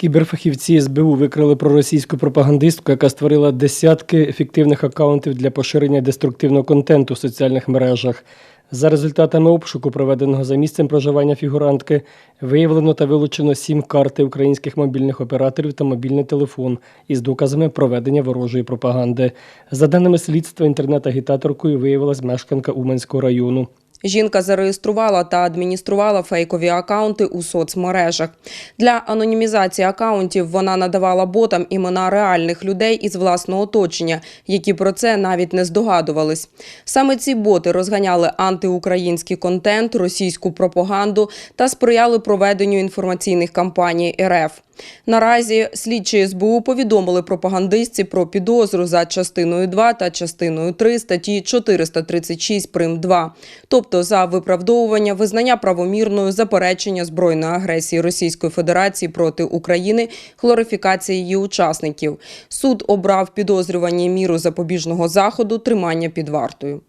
Кіберфахівці СБУ викрили проросійську пропагандистку, яка створила десятки ефективних акаунтів для поширення деструктивного контенту в соціальних мережах. За результатами обшуку, проведеного за місцем проживання фігурантки, виявлено та вилучено сім карти українських мобільних операторів та мобільний телефон із доказами проведення ворожої пропаганди. За даними слідства, інтернет-агітаторкою виявилась мешканка Уманського району. Жінка зареєструвала та адмініструвала фейкові акаунти у соцмережах. Для анонімізації акаунтів вона надавала ботам імена реальних людей із власного оточення, які про це навіть не здогадувались. Саме ці боти розганяли антиукраїнський контент, російську пропаганду та сприяли проведенню інформаційних кампаній РФ. Наразі слідчі СБУ повідомили пропагандистці про підозру за частиною 2 та частиною 3 статті 436 прим. 2, тобто за виправдовування визнання правомірною заперечення збройної агресії Російської Федерації проти України, хлорифікації її учасників. Суд обрав підозрювані міру запобіжного заходу тримання під вартою.